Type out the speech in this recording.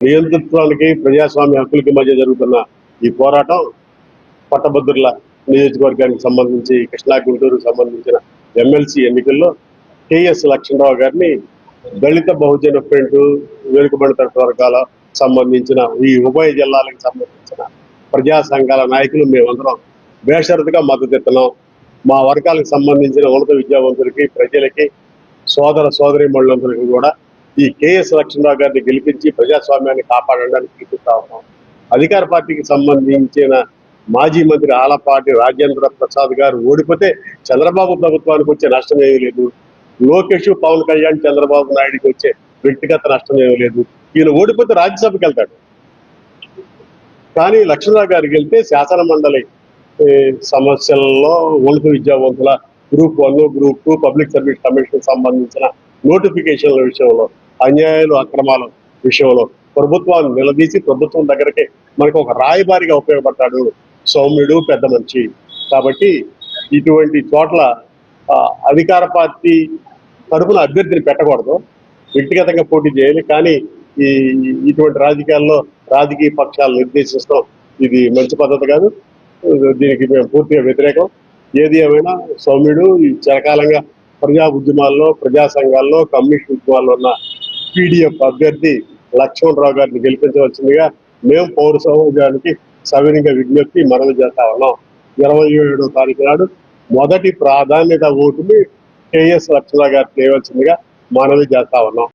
నియంతృత్వానికి ప్రజాస్వామ్య హక్కులకి మధ్య జరుగుతున్న ఈ పోరాటం పట్టభద్రుల నియోజకవర్గానికి సంబంధించి కృష్ణా గుంటూరుకు సంబంధించిన ఎమ్మెల్సీ ఎన్నికల్లో కేఎస్ లక్ష్మణరావు గారిని దళిత బహుజన ఫ్రంట్ వెనుకబడిన వర్గాల సంబంధించిన ఈ ఉభయ జిల్లాలకు సంబంధించిన ప్రజా సంఘాల నాయకులు మేమందరం బేషరతుగా మద్దతు ఇస్తున్నాం. మా వర్గాలకు సంబంధించిన ఉన్నత విద్యావంతులకి ప్రజలకి సోదర సోదరి మండలందరికీ కూడా ఈ కేఎస్ లక్ష్మణరావు గారిని గెలిపించి ప్రజాస్వామ్యాన్ని కాపాడడానికి పిలుపుతా ఉన్నాం. అధికార పార్టీకి సంబంధించిన మాజీ మంత్రి ఆలపాటి రాజేంద్ర ప్రసాద్ గారు ఓడిపోతే చంద్రబాబు ప్రభుత్వానికి వచ్చే నష్టం ఏమీ లేదు. లోకేష్ పవన్ కళ్యాణ్ చంద్రబాబు నాయుడికి వచ్చే వ్యక్తిగత నష్టం ఏమీ లేదు. ఈయన ఓడిపోతే రాజ్యసభకి వెళ్తాడు. కానీ లక్ష్మణరావు గారికి వెళ్తే శాసన మండలి సమస్యల్లో ఉన్నత విద్యావంతుల group one group two public service commission సంబంధించిన నోటిఫికేషన్ల విషయంలో అన్యాయాలు అక్రమాల విషయంలో ప్రభుత్వాన్ని నిలదీసి ప్రభుత్వం దగ్గరకే మనకు ఒక రాయబారిగా ఉపయోగపడతాడు సౌమ్యుడు పెద్ద మంచి కాబట్టి ఇటువంటి చోట్ల అధికార పార్టీ తరపున అభ్యర్థిని పెట్టకూడదు. వ్యక్తిగతంగా పోటీ చేయాలి. కానీ ఈ ఇటువంటి రాజకీయాల్లో రాజకీయ పక్షాలు నిర్దేశిస్తాం ఇది మంచి పద్ధతి కాదు. దీనికి మేము పూర్తిగా వ్యతిరేకం. ఏది ఏమైనా సౌమ్యుడు ఈ చిరకాలంగా ప్రజా ఉద్యమాల్లో ప్రజా సంఘాల్లో కమ్యూనిస్ట్ ఉద్యమాల్లో ఉన్న పీడిఎఫ్ అభ్యర్థి లక్ష్మణరావు గారిని గెలిపించవలసిందిగా మేము పౌర సమాజానికి సవినీయంగా విజ్ఞప్తి మనవి చేస్తా ఉన్నాం. ఇరవై ఏడో తారీఖు నాడు మొదటి ప్రాధాన్యత ఓటుని కేఎస్ లక్ష్మణరావు గారికి చేయవలసిందిగా మనవి చేస్తా ఉన్నాం.